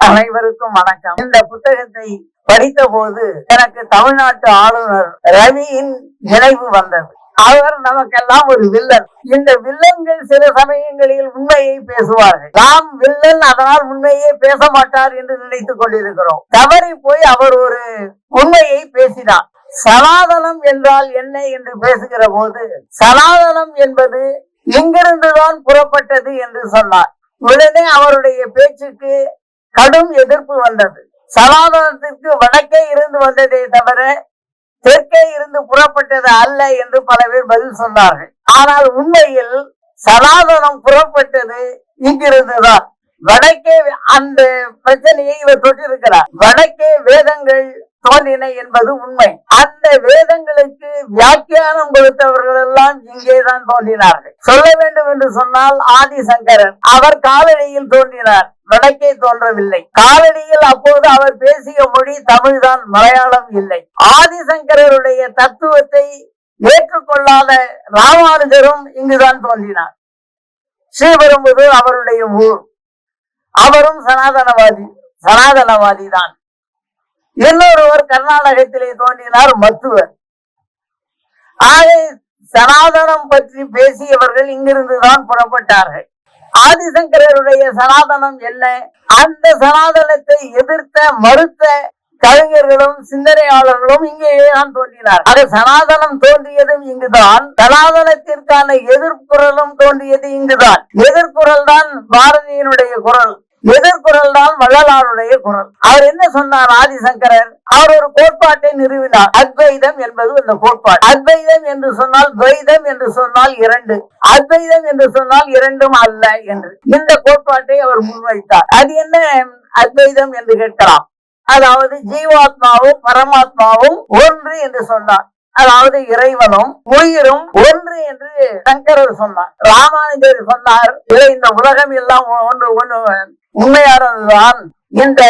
அனைவருக்கும் வணக்கம். இந்த புத்தகத்தை படித்த போது எனக்கு தமிழ்நாட்டு ஆளுநர் ரவியின் நினைவு வந்தது. அவர் நமக்கெல்லாம் ஒரு வில்லன். இந்த வில்லன்கள் சில சமயங்களில் உண்மையை பேசுவார்கள். நாம் வில்லன் அதனால் உண்மையே பேச மாட்டார் என்று நினைத்துக் கொண்டிருக்கிறோம். தவறி போய் அவர் ஒரு உண்மையை பேசினார். சனாதனம் என்றால் என்ன என்று பேசுகிற போது சனாதனம் என்பது இங்கிருந்துதான் புறப்பட்டது என்று சொன்னார். உடனே அவருடைய பேச்சுக்கு கடும் எதிர்ப்பு வந்தது. சனாதனத்திற்கு வடக்கே இருந்து வந்ததே தவிர தெற்கே இருந்து புறப்பட்டது அல்ல என்று பல பேர் பதில் சொன்னார்கள். ஆனால் உண்மையில் சனாதனம் புறப்பட்டது இங்கிருந்துதான். வடக்கே அந்த பிரச்சனையை இவர் தொட்டிருக்கிறார். வடக்கே வேதங்கள் தோன்றின என்பது உண்மை. அந்த வேதங்களுக்கு வியாக்கியானம் கொடுத்தவர்கள் எல்லாம் இங்கேதான் தோன்றினார்கள். சொல்ல வேண்டும் என்று சொன்னால் ஆதிசங்கரன் அவர் காலடியில் தோன்றினார். நடக்கை தோன்றவில்லை. காலடியில் அப்போது அவர் பேசிய மொழி தமிழ்தான் மலையாளம் இல்லை. ஆதிசங்கரருடைய தத்துவத்தை ஏற்றுக்கொள்ளாத ராமானுஜரும் இங்குதான் தோன்றினார். ஸ்ரீபெரும்புதூர் அவருடைய ஊர். அவரும் சனாதனவாதி சனாதனவாதி தான் இன்னொருவர் கர்நாடகத்திலே தோன்றினார் மத்துவர். ஆக சனாதனம் பற்றி பேசியவர்கள் இங்கிருந்துதான் புறப்பட்டார்கள். ஆதிசங்கரருடைய சனாதனம் என்ன? அந்த சனாதனத்தை எதிர்த்த மறுத்த கவிஞர்களும் சிந்தனையாளர்களும் இங்கேயே தான் தோன்றினார் அது சனாதனம் தோன்றியதும் இங்குதான். சனாதனத்திற்கான எதிர்குரலும் தோன்றியது இங்குதான். எதிர்குரல் தான் பாரதியினுடைய குரல். எதிர்குரல் தான் வள்ளலாருடைய குரல். அவர் என்ன சொன்னார் ஆதிசங்கரர்? அவர் ஒரு கோட்பாட்டை நிறுவினார். அத்வைதம் என்பது அந்த கோட்பாடு. அத்வைதம் என்று சொன்னால் துவைதம் என்று சொன்னால் இரண்டு. அத்வைதம் என்று சொன்னால் இரண்டும் அல்ல என்று. இந்த கோட்பாட்டை அவர் முன்வைத்தார். அது என்ன? அத்வைதம் என்று கேட்கலாம். அதாவது ஜீவாத்மாவும் பரமாத்மாவும் ஒன்று என்று சொன்னார். அதாவது இறைவனும் உயிரும் ஒன்று என்று சங்கரர் சொன்னார். ராமானுஜர் சொன்னார் இந்த உலகம் எல்லாம் ஒன்று ஒன்று உண்மையானதுதான். இந்த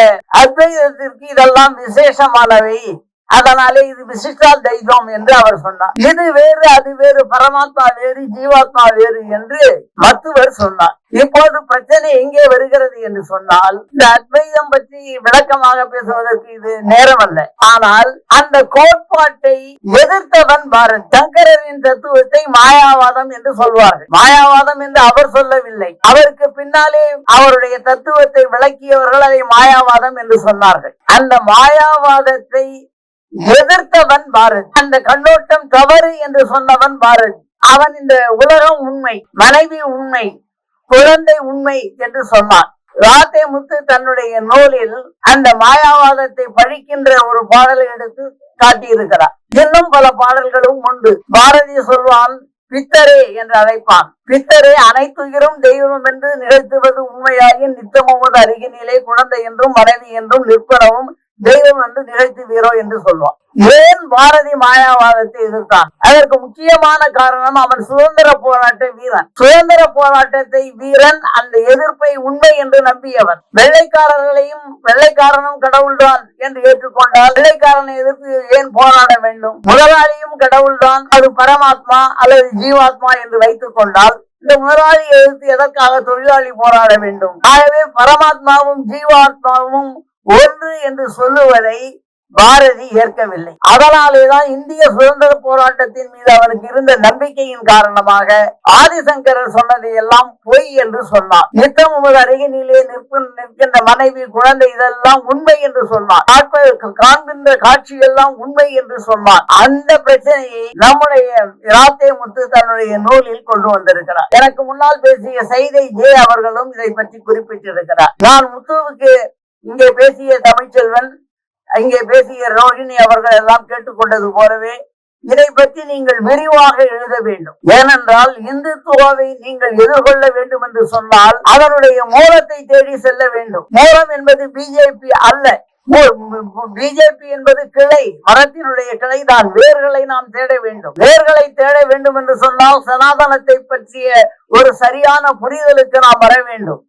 அத்வைதத்திற்கு இதெல்லாம் விசேஷமானவை. அதனாலே இது விசிஷ்டா தெய்வம் என்று அவர் சொன்னார். இது வேறு அது வேறு பரமாத்மா வேறு ஜீவாத்மா வேறு என்று மத்துவர் சொன்னார். இப்போது பிரச்சனை எங்கே வருகிறது என்று சொன்னால் இந்த அத்வைதம் பற்றி விளக்கமாக பேசுவதற்கு இது நேரம் அல்ல ஆனால் அந்த கோட்பாட்டை எதிர்த்தவன் பாரத் சங்கரரின் தத்துவத்தை மாயாவாதம் என்று சொல்வார்கள். மாயாவாதம் என்று அவர் சொல்லவில்லை. அவருக்கு பின்னாலே அவருடைய தத்துவத்தை விளக்கியவர்கள் அதை மாயாவாதம் என்று சொன்னார்கள். அந்த மாயாவாதத்தை எதிர்த்தவன் பாரதி அந்த கண்ணோட்டம் தவறு என்று சொன்னவன் பாரதி அவன் இந்த உலகம் உண்மை மனைவி உண்மை குழந்தை உண்மை என்று சொன்னான். ராத்தே முத்து தன்னுடைய நூலில் அந்த மாயாவாதத்தை பழிக்கின்ற ஒரு பாடலை எடுத்து காட்டியிருக்கிறார். இன்னும் பல பாடல்களும் உண்டு. பாரதி சொல்வான் பித்தரே என்று அழைப்பான். பித்தரே அனைத்துயிரும் தெய்வம் என்று நிகழ்த்துவது உண்மையாகி நித்தமுவது அருகினிலே குழந்தை என்றும் மனைவி என்றும் நிற்பனவும் தெய்வம் என்று நிகழ்த்துவீரோ என்று சொல்வான். ஏன் பாரதி மாயாவாதத்தை எதிர்த்தான்? அதற்கு முக்கியமான காரணம் அவன் சுதந்திர போராட்ட வீரன். சுதந்திர போராட்டத்தை வீரன் அந்த எதிர்ப்பை உண்மை என்று நம்பியவன். வெள்ளைக்காரர்களையும் வெள்ளைக்காரனும் கடவுள்தான் என்று ஏற்றுக்கொண்டால் வெள்ளைக்காரனை எதிர்த்து ஏன் போராட வேண்டும்? முதலாளியும் கடவுள்தான் அது பரமாத்மா அல்லது ஜீவாத்மா என்று வைத்துக் கொண்டால் இந்த முதலாளியை எதிர்த்து எதற்காக தொழிலாளி போராட வேண்டும்? ஆகவே பரமாத்மாவும் ஜீவாத்மாவும் ஒன்று என்று சொல்லுவதை பாரதி ஏற்கவில்லை. அதனாலேதான் இந்திய சுதந்திர போராட்டத்தின் மீது அவனுக்கு இருந்த நம்பிக்கையின் காரணமாக ஆதிசங்கரர் சொன்னதை எல்லாம் பொய் என்று சொன்னார். நித்தம் உமது அருகினிலே நிற்கும் நிற்கின்ற மனைவி குழந்தை இதெல்லாம் உண்மை என்று சொன்னார். காண்கின்ற காட்சி எல்லாம் உண்மை என்று சொன்னார். அந்த பிரச்சனையை நம்முடைய ராத்தே முத்து தன்னுடைய நூலில் கொண்டு வந்திருக்கிறார். எனக்கு முன்னால் பேசிய செய்தை ஜே அவர்களும் இதை பற்றி குறிப்பிட்டிருக்கிறார். நான் முத்துவுக்கு இங்கே பேசிய தமிழ்ச்செல்வன் இங்கே பேசிய ரோஹிணி அவர்கள் எல்லாம் கேட்டுக்கொண்டது போலவே இதை பற்றி நீங்கள் விரிவாக எழுத வேண்டும். ஏனென்றால் இந்துத்துவாவை நீங்கள் எதிர்கொள்ள வேண்டும் என்று சொன்னால் அதனுடைய மூலத்தை தேடி செல்ல வேண்டும். மூலம் என்பது பிஜேபி அல்ல. பிஜேபி என்பது கிளை. மரத்தினுடைய கிளை தான் வேர்களை நாம் தேட வேண்டும். வேர்களை தேட வேண்டும் என்று சொன்னால் சனாதனத்தை பற்றிய ஒரு சரியான புரிதலுக்கு நாம் வர வேண்டும்.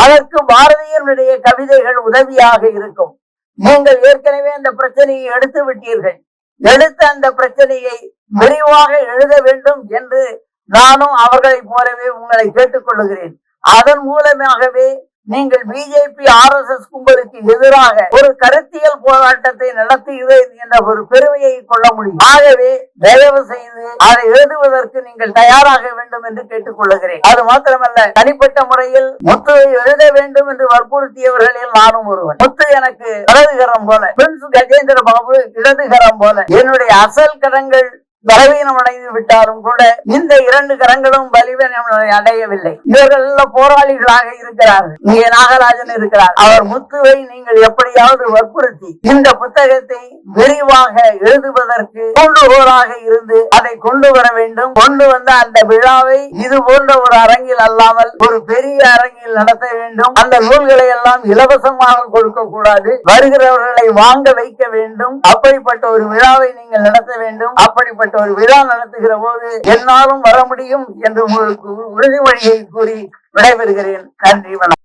அதற்கு பாரதியனுடைய கவிதைகள் உதவியாக இருக்கும். நீங்கள் ஏற்கனவே அந்த பிரச்சனையை எடுத்து விட்டீர்கள். எடுத்த அந்த பிரச்சனையை விரிவாக எழுத வேண்டும் என்று நானும் அவர்களைப் போலவே உங்களை கேட்டுக்கொள்கிறேன் அதன் மூலமாகவே நீங்கள் பிஜேபி ஆர் எஸ் எஸ் கும்பலுக்கு எதிராக ஒரு கருத்தியல் போராட்டத்தை நடத்துகிறேன் என்ற ஒரு பெருமையை கொள்ள முடியும். ஆகவே தயவு செய்து அதை எழுதுவதற்கு நீங்கள் தயாராக வேண்டும் என்று கேட்டுக்கொள்ளுகிறேன் அது மாத்திரமல்ல தனிப்பட்ட முறையில் முத்துவை எழுத வேண்டும் என்று வற்புறுத்தியவர்களில் நானும் ஒருவன். முத்து எனக்கு வலதுகரம் போல பிரின்ஸ் கஜேந்திர பாபு இடதுகரம் போல. என்னுடைய அசல் கடங்கள் பலவீனம் அடைந்து விட்டாலும் கூட இந்த இரண்டு கரங்களும் பலிவீனம் அடையவில்லை. இவர்கள் போராளிகளாக இருக்கிறார்கள். இங்கே நாகராஜன் இருக்கிறார். அவர் முத்துவை நீங்கள் எப்படியாவது வற்புறுத்தி இந்த புத்தகத்தை விரிவாக எழுதுவதற்கு தூண்டுகோலாக இருந்து அதை கொண்டு வர வேண்டும். கொண்டு வந்த அந்த விழாவை இது போன்ற ஒரு அரங்கில் அல்லாமல் ஒரு பெரிய அரங்கில் நடத்த வேண்டும். அந்த நூல்களை எல்லாம் இலவசமாக கொடுக்க கூடாது வருகிறவர்களை வாங்க வைக்க வேண்டும். அப்படிப்பட்ட ஒரு விழாவை நீங்கள் நடத்த வேண்டும். அப்படிப்பட்ட ஒரு விழா நடத்துகிற போது என்னாலும் வர முடியும் என்று உங்களுக்கு உறுதிமொழியை கூறி விடைபெறுகிறேன். நன்றி வணக்கம்.